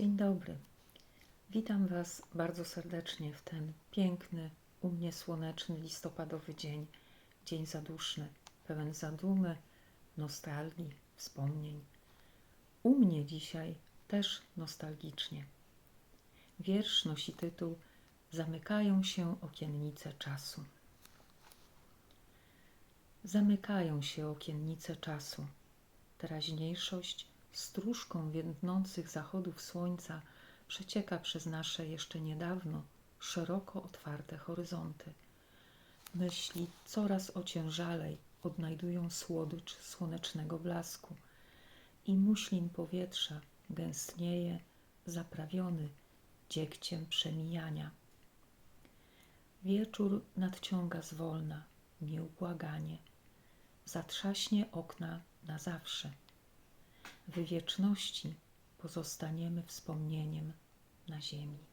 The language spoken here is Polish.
Dzień dobry. Witam Was bardzo serdecznie w ten piękny, u mnie słoneczny, listopadowy dzień. Dzień zaduszny, pełen zadumy, nostalgii, wspomnień. U mnie dzisiaj też nostalgicznie. Wiersz nosi tytuł Zamykają się okiennice czasu. Zamykają się okiennice czasu. Teraźniejszość stróżką więdnących zachodów słońca przecieka przez nasze jeszcze niedawno szeroko otwarte horyzonty. Myśli coraz ociężalej odnajdują słodycz słonecznego blasku i muślin powietrza gęstnieje, zaprawiony dziegciem przemijania. Wieczór nadciąga zwolna, nieubłaganie. Zatrzaśnie okna na zawsze. W wieczności pozostaniemy wspomnieniem na ziemi.